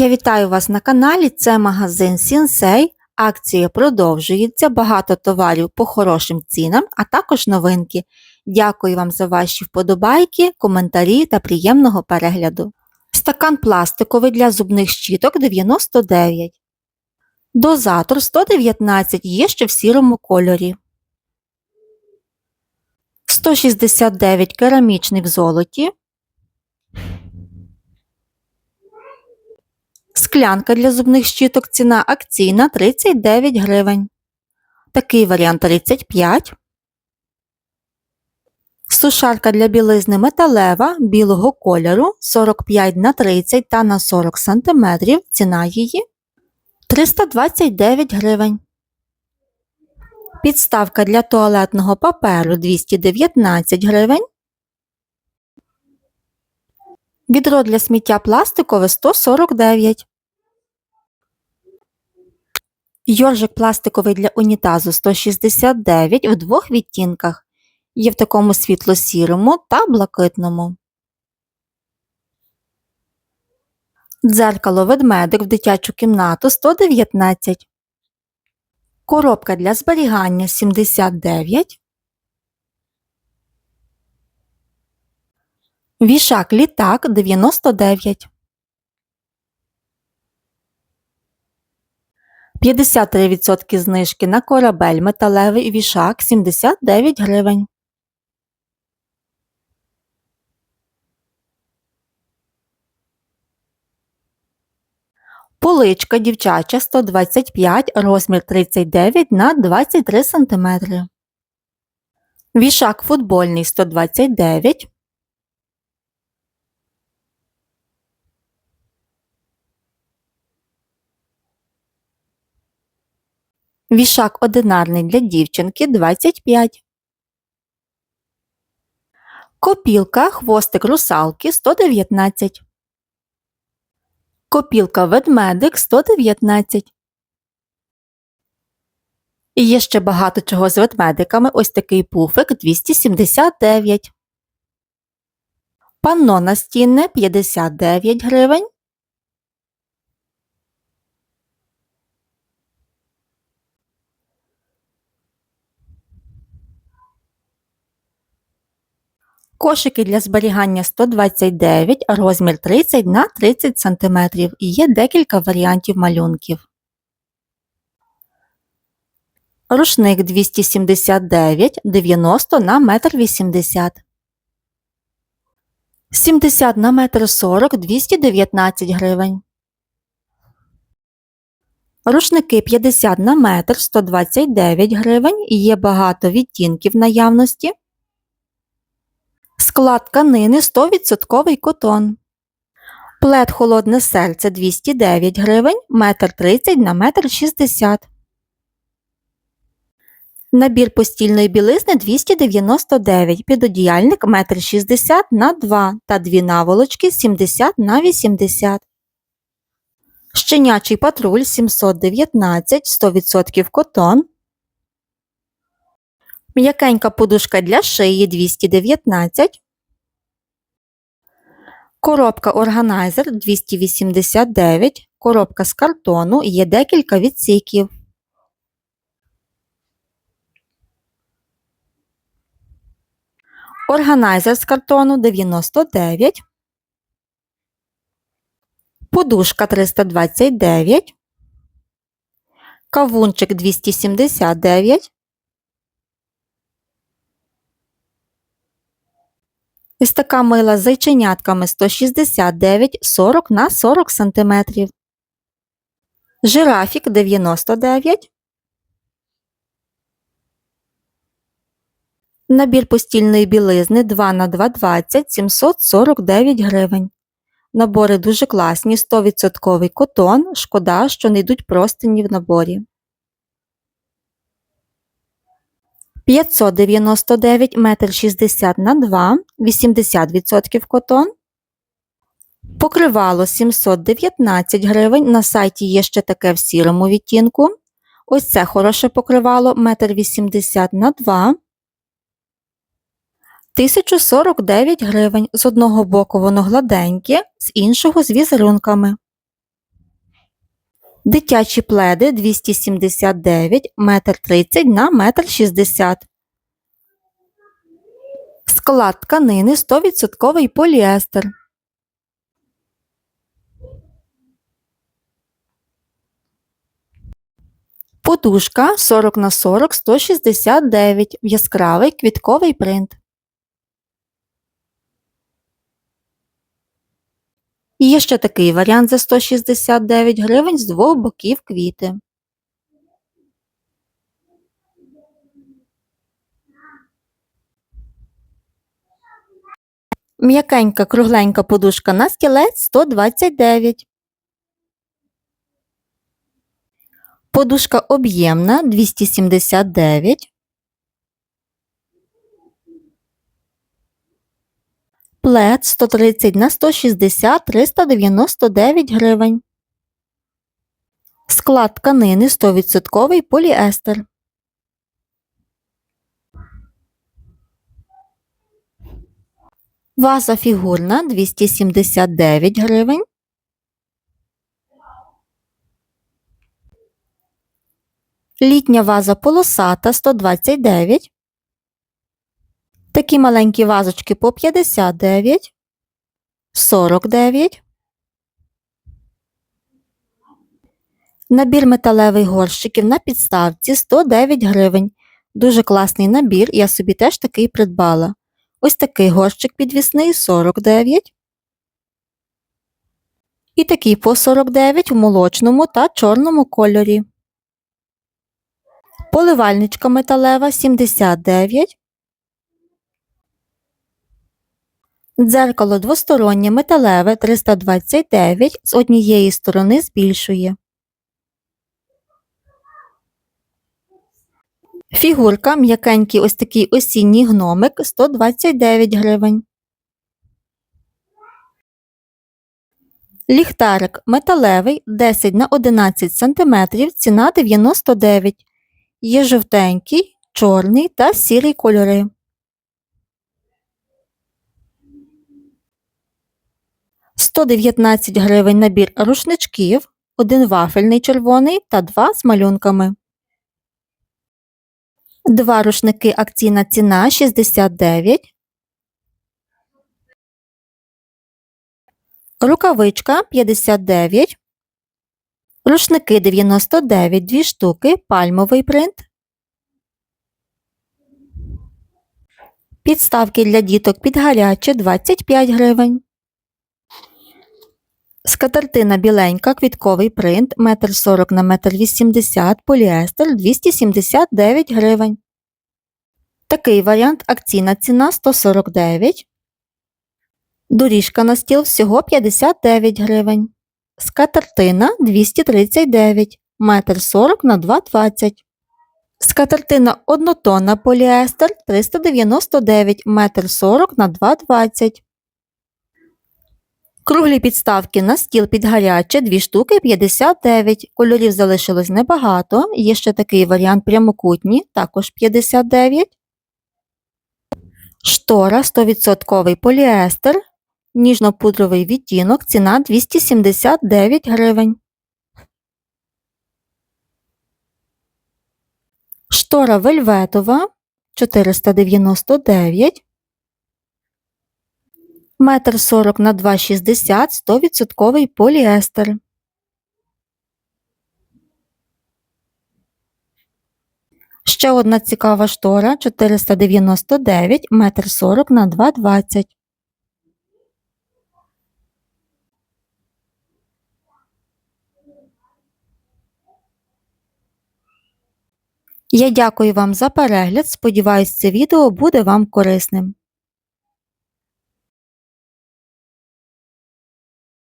Я вітаю вас на каналі. Це магазин Сінсей. Акція продовжується. Багато товарів по хорошим цінам, а також новинки. Дякую вам за ваші вподобайки, коментарі та приємного перегляду. Стакан пластиковий для зубних щіток 99. Дозатор 119 є ще в сірому кольорі. 169 керамічний в золоті. Склянка для зубних щіток ціна акційна 39 гривень. Такий варіант 35. Сушарка для білизни металева білого кольору 45 на 30 та на 40 см. Ціна її 329 гривень. Підставка для туалетного паперу 219 гривень. Відро для сміття пластикове 149. Йоржик пластиковий для унітазу 169 в двох відтінках. Є в такому світло-сірому та блакитному. Дзеркало ведмедик в дитячу кімнату 119. Коробка для зберігання 79. Вішак літак 99. 53% знижки на корабель металевий вішак 79 гривень. Поличка дівчача 125, розмір 39 на 23 см. Вішак футбольний 129. Вішак одинарний для дівчинки 25. Копілка хвостик русалки 119. Копілка ведмедик 119. І є ще багато чого з ведмедиками. Ось такий пуфик 279. Панно настінне 59 гривень. Кошики для зберігання 129, розмір 30 на 30 см і є декілька варіантів малюнків. Рушник 279, 90 на 1,80 м. 70 на 1,40 м 219 гривень. Рушники 50 на метр 129 гривень і є багато відтінків наявності. Склад тканини 100% котон. Плед холодне серце 209 гривень, 1,30 на 1,60 м. Набір постільної білизни 299, підодіяльник 1,60 м на 2 та дві наволочки 70 на 80 Щенячий патруль 719, 100% котон. М'якенька подушка для шиї 219. Коробка органайзер 289. Коробка з картону є декілька відсіків. Органайзер з картону 99. Подушка 329. Кавунчик 279. Ось така мила з зайченятками 169 40 на 40 см. Жирафік 99. Набір постільної білизни 2 на 2,20 749 гривень. Набори дуже класні, 100% котон. Шкода, що не йдуть простині в наборі. 599 метр 60 на 2, 80% котон. Покривало 719 гривень. На сайті є ще таке в сірому відтінку. Ось це хороше покривало 1,80 на 2. 1049 гривень. З одного боку воно гладеньке, з іншого з візерунками. Дитячі пледи 279 метр 30 на метр 60. Склад тканини 100% поліестер. Подушка 40 на 40 169 яскравий квітковий принт. Є ще такий варіант за 169 гривень з двох боків квіти. М'якенька кругленька подушка на стілець 129. Подушка об'ємна 279. Плед 130 на 160 399 гривень. Склад тканини 100% поліестер. Ваза фігурна 279 гривень. Літня ваза полосата 129. Такі маленькі вазочки по 59, 49. Набір металевих горщиків на підставці 109 гривень. Дуже класний набір, я собі теж такий придбала. Ось такий горщик підвісний 49. І такий по 49 в молочному та чорному кольорі. Поливальничка металева 79. Дзеркало двостороннє металеве 329 з однієї сторони збільшує. Фігурка м'якенький ось такий осінній гномик 129 гривень. Ліхтарик металевий 10 на 11 см, ціна 99 Є жовтенький, чорний та сірий кольори. Сто дев'ятнадцять гривень набір рушничків, один вафельний червоний та два з малюнками. Два рушники акційна ціна 69. Рукавичка 59. Рушники 99 2 штуки, пальмовий принт. Підставки для діток під гаряче 25 гривень. Скатертина біленька, квітковий принт 1,40 на 1,80 м, поліестер 279 гривень. Такий варіант акційна ціна 149. Доріжка на стіл всього 59 гривень. Скатертина 239 метр 40 на 2,20 Скатертина однотонна поліестер 399 метр 40 на 2,20 Круглі підставки на стіл під гаряче 2 штуки 59. Кольорів залишилось небагато. Є ще такий варіант прямокутні, також 59. Штора 100% поліестер. Ніжно-пудровий відтінок, ціна 279 гривень. Штора вельветова 499 метр 40 на 2,60 100% поліестер. Ще одна цікава штора 499 метр 40 на 2,20 Я дякую вам за перегляд. Сподіваюсь, це відео буде вам корисним.